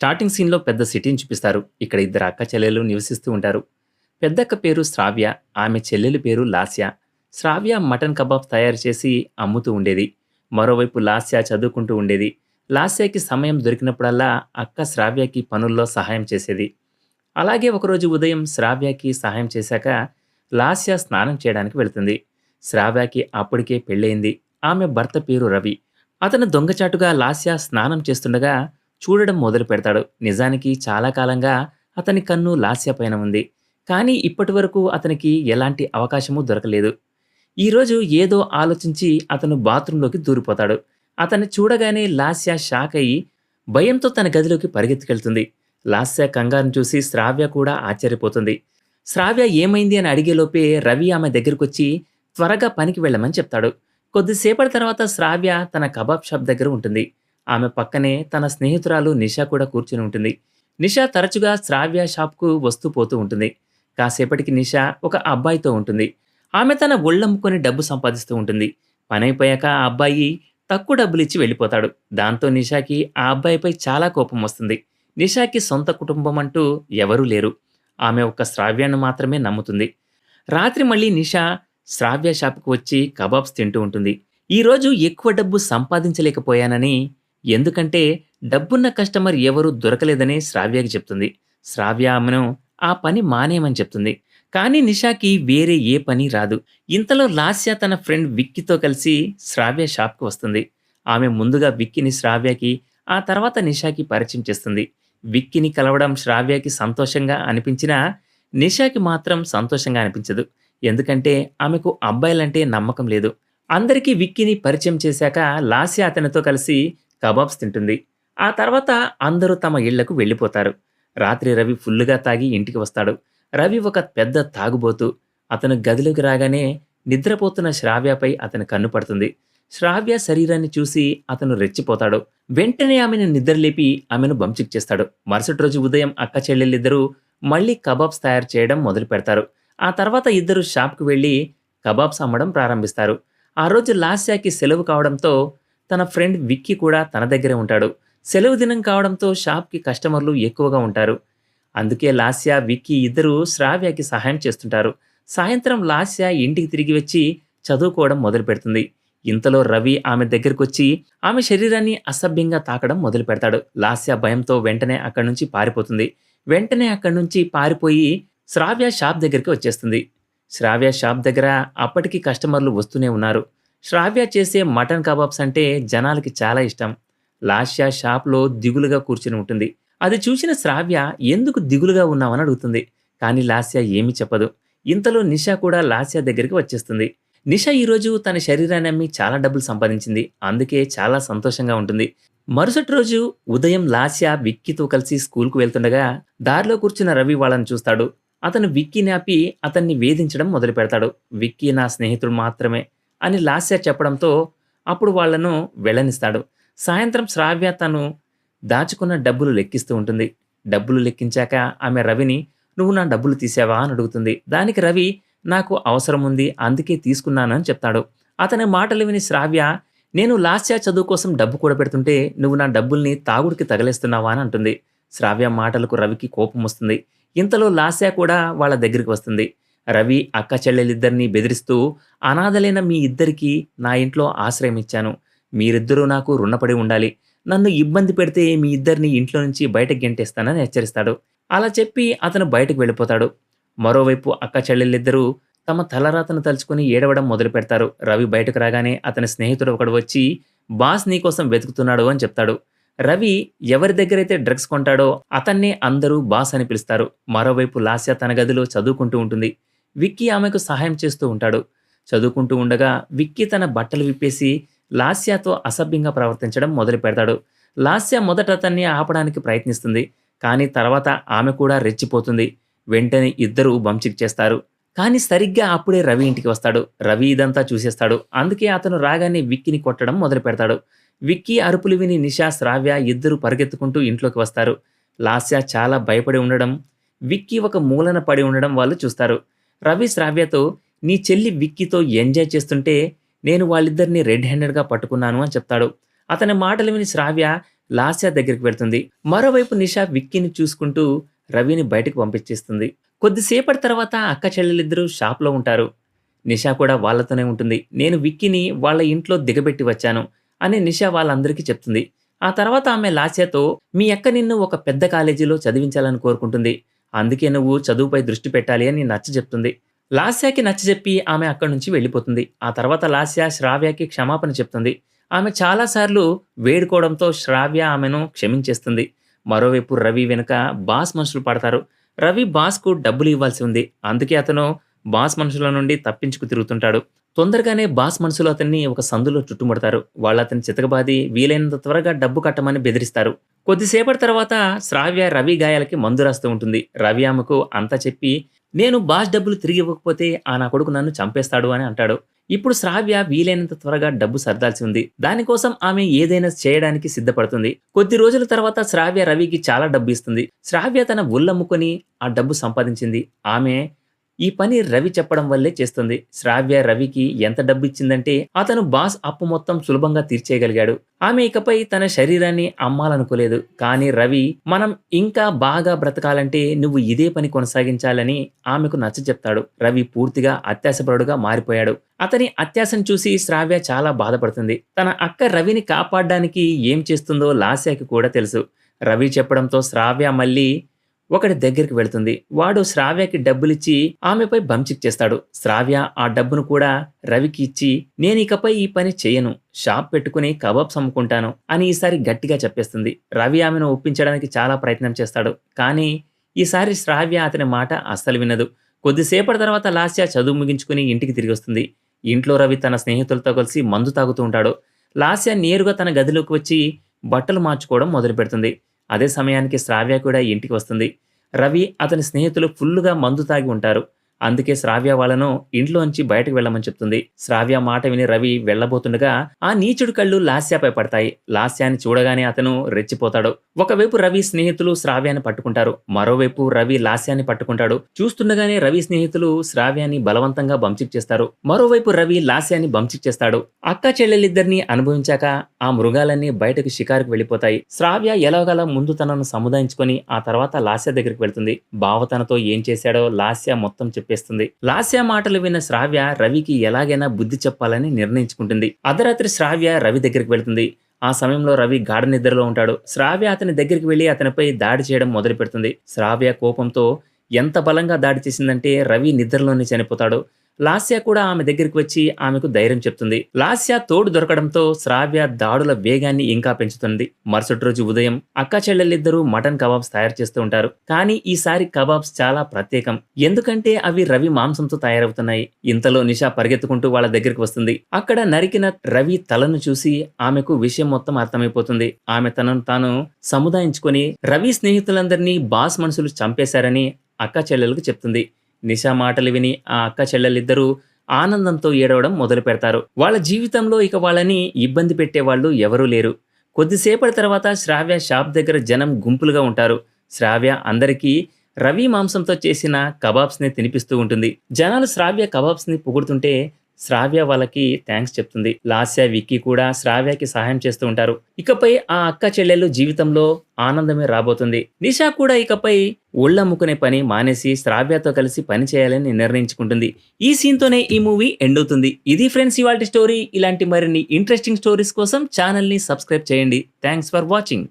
Starting సీన్‌లో పెద్ద సిటీని చూపిస్తారు. ఇక్కడ ఇద్దరు అక్క చెల్లెలు నివసిస్తూ ఉంటారు. పెద్దక్క పేరు శ్రావ్య. ఆమె చెల్లెలి పేరు లాస్య. శ్రావ్య మటన్ కబాబ్ తయారు చేసి అమ్ముతూ ఉండేది. మరోవైపు లాస్య చదువుకుంటూ ఉండేది. లాస్యకి సమయం దొరికినప్పుడల్లా అక్క శ్రావ్యకి పనుల్లో సహాయం చేసేది. అలాగే ఒకరోజు ఉదయం శ్రావ్యకి సహాయం చేశాక లాస్య స్నానం చేయడానికి వెళుతుంది. శ్రావ్యకి అప్పటికే పెళ్ళయింది. ఆమె భర్త పేరు రవి. అతను దొంగచాటుగా లాస్య స్నానం చేస్తుండగా చూడడం మొదలు పెడతాడు. నిజానికి చాలా కాలంగా అతని కన్ను లాస్య పైన ఉంది. కానీ ఇప్పటివరకు అతనికి ఎలాంటి అవకాశమూ దొరకలేదు. ఈరోజు ఏదో ఆలోచించి అతను బాత్రూంలోకి దూరిపోతాడు. అతన్ని చూడగానే లాస్య షాక్ అయ్యి భయంతో తన గదిలోకి పరిగెత్తుకెళ్తుంది. లాస్య కంగారును చూసి శ్రావ్య కూడా ఆశ్చర్యపోతుంది. శ్రావ్య ఏమైంది అని అడిగేలోపే రవి ఆమె దగ్గరకొచ్చి త్వరగా పనికి వెళ్ళమని చెప్తాడు. కొద్దిసేపటి తర్వాత శ్రావ్య తన కబాబ్ షాప్ దగ్గర ఉంటుంది. ఆమె పక్కనే తన స్నేహితురాలు నిషా కూడా కూర్చుని ఉంటుంది. నిషా తరచుగా శ్రావ్య షాప్‌కు వస్తూ పోతూ ఉంటుంది. కాసేపటికి నిషా ఒక అబ్బాయితో ఉంటుంది. ఆమె తన ఒళ్ళమ్ముకొని డబ్బు సంపాదిస్తూ ఉంటుంది. పనైపోయాక ఆ అబ్బాయి తక్కువ డబ్బులిచ్చి వెళ్ళిపోతాడు. దాంతో నిషాకి ఆ అబ్బాయిపై చాలా కోపం వస్తుంది. నిషాకి సొంత కుటుంబం అంటూ ఎవరూ లేరు. ఆమె ఒక్క శ్రావ్యాన్ని మాత్రమే నమ్ముతుంది. రాత్రి మళ్ళీ నిషా శ్రావ్య షాప్‌కు వచ్చి కబాబ్స్ తింటూ ఉంటుంది. ఈరోజు ఎక్కువ డబ్బు సంపాదించలేకపోయానని ఎందుకంటే డబ్బున్న కస్టమర్ ఎవరూ దొరకలేదని శ్రావ్యకి చెప్తుంది. శ్రావ్య ఆమెను ఆ పని మానేయమని చెప్తుంది. కానీ నిషాకి వేరే ఏ పని రాదు. ఇంతలో లాస్య తన ఫ్రెండ్ విక్కీతో కలిసి శ్రావ్య షాప్‌కి వస్తుంది. ఆమె ముందుగా విక్కీని శ్రావ్యకి, ఆ తర్వాత నిషాకి పరిచయం చేస్తుంది. విక్కీని కలవడం శ్రావ్యకి సంతోషంగా అనిపించినా నిషాకి మాత్రం సంతోషంగా అనిపించదు. ఎందుకంటే ఆమెకు అబ్బాయిలంటే నమ్మకం లేదు. అందరికీ విక్కీని పరిచయం చేశాక లాస్య అతనితో కలిసి కబాబ్స్ తింటుంది. ఆ తర్వాత అందరూ తమ ఇళ్ళకు వెళ్ళిపోతారు. రాత్రి రవి ఫుల్లుగా తాగి ఇంటికి వస్తాడు. రవి ఒక పెద్ద తాగుబోతు. అతను గదిలోకి రాగానే నిద్రపోతున్న శ్రావ్యపై అతని కన్ను పడుతుంది. శ్రావ్య శరీరాన్ని చూసి అతను రెచ్చిపోతాడు. వెంటనే ఆమెను నిద్రలేపి ఆమెను బంచిక్ చేస్తాడు. మరుసటి రోజు ఉదయం అక్క చెల్లెళ్ళిద్దరూ మళ్ళీ కబాబ్స్ తయారు చేయడం మొదలు పెడతారు. ఆ తర్వాత ఇద్దరు షాప్‌కు వెళ్ళి కబాబ్స్ అమ్మడం ప్రారంభిస్తారు. ఆ రోజు లాస్యాకి సెలవు కావడంతో తన ఫ్రెండ్ విక్కీ కూడా తన దగ్గరే ఉంటాడు. సెలవు దినం కావడంతో షాప్‌కి కస్టమర్లు ఎక్కువగా ఉంటారు. అందుకే లాస్య, విక్కీ ఇద్దరూ శ్రావ్యకి సహాయం చేస్తుంటారు. సాయంత్రం లాస్య ఇంటికి తిరిగి వచ్చి చదువుకోవడం మొదలు పెడుతుంది ఇంతలో రవి ఆమె దగ్గరకొచ్చి ఆమె శరీరాన్ని అసభ్యంగా తాకడం మొదలు పెడతాడు. లాస్య భయంతో వెంటనే అక్కడి నుంచి పారిపోతుంది. వెంటనే అక్కడి నుంచి పారిపోయి శ్రావ్య షాప్ దగ్గరికి వచ్చేస్తుంది. శ్రావ్య షాప్ దగ్గర అప్పటికి కస్టమర్లు వస్తూనే ఉన్నారు. శ్రావ్య చేసే మటన్ కబాబ్స్ అంటే జనాలకి చాలా ఇష్టం. లాస్య షాప్‌లో దిగులుగా కూర్చుని ఉంటుంది. అది చూసిన శ్రావ్య ఎందుకు దిగులుగా ఉన్నావని అడుగుతుంది. కానీ లాస్య ఏమీ చెప్పదు. ఇంతలో నిషా కూడా లాస్య దగ్గరికి వచ్చేస్తుంది. నిషా ఈరోజు తన శరీరాన్ని అమ్మి చాలా డబ్బులు సంపాదించింది. అందుకే చాలా సంతోషంగా ఉంటుంది. మరుసటి రోజు ఉదయం లాస్య విక్కీతో కలిసి స్కూల్‌కు వెళ్తుండగా దారిలో కూర్చున్న రవి వాళ్ళని చూస్తాడు. అతను విక్కీని ఆపి అతన్ని వేధించడం మొదలుపెడతాడు. విక్కీ నా స్నేహితుడు మాత్రమే అని లాస్య చెప్పడంతో అప్పుడు వాళ్ళను వెళ్ళనిస్తాడు. సాయంత్రం శ్రావ్య తను దాచుకున్న డబ్బులు లెక్కిస్తూ ఉంటుంది. డబ్బులు లెక్కించాక ఆమె రవిని నువ్వు నా డబ్బులు తీసావా అని అడుగుతుంది. దానికి రవి నాకు అవసరం ఉంది అందుకే తీసుకున్నానని చెప్తాడు. అతని మాటలు విని శ్రావ్య నేను లాస్య చదువు కోసం డబ్బు కూడా పెడుతుంటే నువ్వు నా డబ్బుల్ని తాగుడికి తగలేస్తున్నావా అని అంటుంది. శ్రావ్య మాటలకు రవికి కోపం వస్తుంది. ఇంతలో లాస్య కూడా వాళ్ళ దగ్గరికి వస్తుంది. రవి అక్క చెల్లెలిద్దరినీ బెదిరిస్తూ అనాథలైన మీ ఇద్దరికీ నా ఇంట్లో ఆశ్రయం ఇచ్చాను. మీరిద్దరూ నాకు రుణపడి ఉండాలి. నన్ను ఇబ్బంది పెడితే మీ ఇద్దరిని ఇంట్లో నుంచి బయటకు గెంటేస్తానని హెచ్చరిస్తాడు. అలా చెప్పి అతను బయటకు వెళ్ళిపోతాడు. మరోవైపు అక్క చెల్లెళ్ళిద్దరూ తమ తలరాతను తలుచుకుని ఏడవడం మొదలుపెడతారు. రవి బయటకు రాగానే అతని స్నేహితుడు ఒకడు వచ్చి బాస్ నీకోసం వెతుకుతున్నాడు అని చెప్తాడు. రవి ఎవరి దగ్గరైతే డ్రగ్స్ కొంటాడో అతన్నే అందరూ బాస్ అని పిలుస్తారు. మరోవైపు లాస్య తన గదిలో చదువుకుంటూ ఉంటుంది. విక్కీ ఆమెకు సహాయం చేస్తూ ఉంటాడు. చదువుకుంటూ ఉండగా విక్కీ తన బట్టలు విప్పేసి లాస్యాతో అసభ్యంగా ప్రవర్తించడం మొదలు పెడతాడు. లాస్య మొదట అతన్ని ఆపడానికి ప్రయత్నిస్తుంది. కానీ తర్వాత ఆమె కూడా రెచ్చిపోతుంది. వెంటనే ఇద్దరూ బంచిక్ చేస్తారు. కానీ సరిగ్గా అప్పుడే రవి ఇంటికి వస్తాడు. రవి ఇదంతా చూసేస్తాడు. అందుకే అతను రాగానే విక్కిని కొట్టడం మొదలు పెడతాడు. విక్కీ అరుపులు విని నిషా, శ్రావ్య ఇద్దరు పరిగెత్తుకుంటూ ఇంట్లోకి వస్తారు. లాస్య చాలా భయపడి ఉండడం, విక్కీ ఒక మూలన పడి ఉండడం వాళ్ళు చూస్తారు. రవి శ్రావ్యతో నీ చెల్లి విక్కీతో ఎంజాయ్ చేస్తుంటే నేను వాళ్ళిద్దరిని రెడ్ హ్యాండెడ్‌గా పట్టుకున్నాను అని చెప్తాడు. అతని మాటలు విని శ్రావ్య లాస్య దగ్గరికి వెళ్తుంది. మరోవైపు నిషా విక్కీని చూసుకుంటూ రవిని బయటకు పంపించేస్తుంది. కొద్దిసేపటి తర్వాత అక్క చెల్లెలిద్దరూ షాప్లో ఉంటారు. నిషా కూడా వాళ్ళతోనే ఉంటుంది. నేను విక్కీని వాళ్ళ ఇంట్లో దిగబెట్టి వచ్చాను అని నిషా వాళ్ళందరికీ చెప్తుంది. ఆ తర్వాత ఆమె లాస్యతో మీ అక్క నిన్ను ఒక పెద్ద కాలేజీలో చదివించాలని కోరుకుంటుంది. అందుకే నువ్వు చదువుపై దృష్టి పెట్టాలి అని నచ్చ చెప్తుంది. లాస్యాకి నచ్చజెప్పి ఆమె అక్కడి నుంచి వెళ్ళిపోతుంది. ఆ తర్వాత లాస్య శ్రావ్యకి క్షమాపణ చెప్తుంది. ఆమె చాలాసార్లు వేడుకోవడంతో శ్రావ్య ఆమెను క్షమించేస్తుంది. మరోవైపు రవి వెనుక బాస్ మనుషులు పడతారు. రవి బాస్కు డబ్బులు ఇవ్వాల్సి ఉంది. అందుకే అతను బాస్ మనుషుల నుండి తప్పించుకు తిరుగుతుంటాడు. తొందరగానే బాస్ మనసులో అతన్ని ఒక సందులో చుట్టుముడతారు. వాళ్ళు అతని చితకబాది వీలైనంత త్వరగా డబ్బు కట్టమని బెదిరిస్తారు. కొద్దిసేపటి తర్వాత శ్రావ్య రవి గాయాలకి మందు రాస్తూ ఉంటుంది. రవి ఆమెకు అంతా చెప్పి నేను బాస్ డబ్బులు తిరిగి ఇవ్వకపోతే ఆ నా కొడుకు నన్ను చంపేస్తాడు అని అంటాడు. ఇప్పుడు శ్రావ్య వీలైనంత త్వరగా డబ్బు సర్దాల్సి ఉంది. దానికోసం ఆమె ఏదైనా చేయడానికి సిద్ధపడుతుంది. కొద్ది రోజుల తర్వాత శ్రావ్య రవికి చాలా డబ్బు ఇస్తుంది. శ్రావ్య తన ఉల్లమ్ముకొని ఆ డబ్బు సంపాదించింది. ఆమె ఈ పని రవి చెప్పడం వల్లే చేస్తుంది. శ్రావ్య రవికి ఎంత డబ్బు ఇచ్చిందంటే అతను బాస్ అప్పు మొత్తం సులభంగా తీర్చేయగలిగాడు. ఆమె ఇకపై తన శరీరాన్ని అమ్మాలనుకోలేదు. కానీ రవి మనం ఇంకా బాగా బ్రతకాలంటే నువ్వు ఇదే పని కొనసాగించాలని ఆమెకు నచ్చ చెప్తాడు. రవి పూర్తిగా అత్యాశపరుడుగా మారిపోయాడు. అతని అత్యాశను చూసి శ్రావ్య చాలా బాధపడుతుంది. తన అక్క రవిని కాపాడడానికి ఏం చేస్తుందో లాస్యాకి కూడా తెలుసు. రవి చెప్పడంతో శ్రావ్య మళ్ళీ ఒకటి దగ్గరికి వెళుతుంది. వాడు శ్రావ్యకి డబ్బులిచ్చి ఆమెపై బంచిక్ చేస్తాడు. శ్రావ్య ఆ డబ్బును కూడా రవికి ఇచ్చి నేను ఇకపై ఈ పని చేయను. షాప్ పెట్టుకుని కబాబ్స్ అమ్ముకుంటాను అని ఈసారి గట్టిగా చెప్పేస్తుంది. రవి ఆమెను ఒప్పించడానికి చాలా ప్రయత్నం చేస్తాడు. కానీ ఈసారి శ్రావ్య అతని మాట అస్సలు వినదు. కొద్దిసేపటి తర్వాత లాస్య చదువు ముగించుకుని ఇంటికి తిరిగి వస్తుంది. ఇంట్లో రవి తన స్నేహితులతో కలిసి మందు తాగుతూ ఉంటాడు. లాస్య నేరుగా తన గదిలోకి వచ్చి బట్టలు మార్చుకోవడం మొదలు పెడుతుంది అదే సమయానికి శ్రావ్య కూడా ఇంటికి వస్తుంది. రవి అతని స్నేహితులు ఫుల్లుగా మందు తాగి ఉంటారు. అందుకే శ్రావ్య వాళ్ళను ఇంట్లోంచి బయటకు వెళ్ళమని చెప్తుంది. శ్రావ్య మాట విని రవి వెళ్ళబోతుండగా ఆ నీచుడు కళ్ళు లాస్యాపై పడతాయి. లాస్యాన్ని చూడగానే అతను రెచ్చిపోతాడు. ఒకవైపు రవి స్నేహితులు శ్రావ్యాన్ని పట్టుకుంటారు. మరోవైపు రవి లాస్యాన్ని పట్టుకుంటాడు. చూస్తుండగానే రవి స్నేహితులు శ్రావ్యాన్ని బలవంతంగా బంచిక్ చేస్తారు. మరోవైపు రవి లాస్యాన్ని బంచిక్ చేస్తాడు. అక్క చెల్లెలిద్దరిని అనుభవించాక ఆ మృగాలన్నీ బయటకు షికారుకు వెళ్ళిపోతాయి. శ్రావ్య ఎలాగలా ముందు తనను సముదాయించుకొని ఆ తర్వాత లాస్య దగ్గరికి వెళ్తుంది. బావ తనతో ఏం చేశాడో లాస్య మొత్తం చెప్పేస్తుంది లాస్య మాటలు విన్న శ్రావ్య రవికి ఎలాగైనా బుద్ధి చెప్పాలని నిర్ణయించుకుంటుంది. అర్ధరాత్రి శ్రావ్య రవి దగ్గరికి వెళ్తుంది. ఆ సమయంలో రవి గాఢ నిద్రలో ఉంటాడు. శ్రావ్య అతని దగ్గరికి వెళ్ళి అతనిపై దాడి చేయడం మొదలు పెడుతుంది శ్రావ్య కోపంతో ఎంత బలంగా దాడి చేసిందంటే రవి నిద్రలోనే చనిపోతాడు. లాస్య కూడా ఆమె దగ్గరికి వచ్చి ఆమెకు ధైర్యం చెప్తుంది. లాస్య తోడు దొరకడంతో శ్రావ్య దాడుల వేగాన్ని ఇంకా పెంచుతుంది. మరుసటి రోజు ఉదయం అక్క చెల్లెళ్ళిద్దరూ మటన్ కబాబ్స్ తయారు చేస్తూ ఉంటారు. కానీ ఈసారి కబాబ్స్ చాలా ప్రత్యేకం. ఎందుకంటే అవి రవి మాంసంతో తయారవుతున్నాయి. ఇంతలో నిషా పరిగెత్తుకుంటూ వాళ్ళ దగ్గరికి వస్తుంది. అక్కడ నరికిన రవి తలను చూసి ఆమెకు విషయం మొత్తం అర్థమైపోతుంది. ఆమె తనను తాను సముదాయించుకొని రవి స్నేహితులందరినీ బాస్ మనుషులు చంపేశారని అక్క చెల్లెలకు చెప్తుంది. నిషా మాటలు విని ఆ అక్క చెల్లెలిద్దరూ ఆనందంతో ఏడవడం మొదలు పెడతారు. వాళ్ళ జీవితంలో ఇక వాళ్ళని ఇబ్బంది పెట్టేవాళ్ళు ఎవరూ లేరు. కొద్దిసేపటి తర్వాత శ్రావ్య షాప్ దగ్గర జనం గుంపులుగా ఉంటారు. శ్రావ్య అందరికీ రవి మాంసంతో చేసిన కబాబ్స్ని తినిపిస్తూ ఉంటుంది. జనాలు శ్రావ్య కబాబ్స్ని పొగుడుతుంటే శ్రావ్య వాళ్ళకి థ్యాంక్స్ చెప్తుంది. లాస్య విక్కీ కూడా శ్రావ్యకి సహాయం చేస్తూ ఉంటారు. ఇకపై ఆ అక్క చెల్లెలు జీవితంలో ఆనందమే రాబోతుంది. నిషా కూడా ఇకపై ఒళ్ళమ్ముకునే పని మానేసి శ్రావ్యతో కలిసి పని చేయాలని నిర్ణయించుకుంటుంది. ఈ సీన్తోనే ఈ మూవీ ఎండ్ అవుతుంది. ఇది ఫ్రెండ్స్ ఇవాళ స్టోరీ ఇలాంటి మరిన్ని ఇంట్రెస్టింగ్ స్టోరీస్ కోసం ఛానల్ని సబ్స్క్రైబ్ చేయండి. Thanks for watching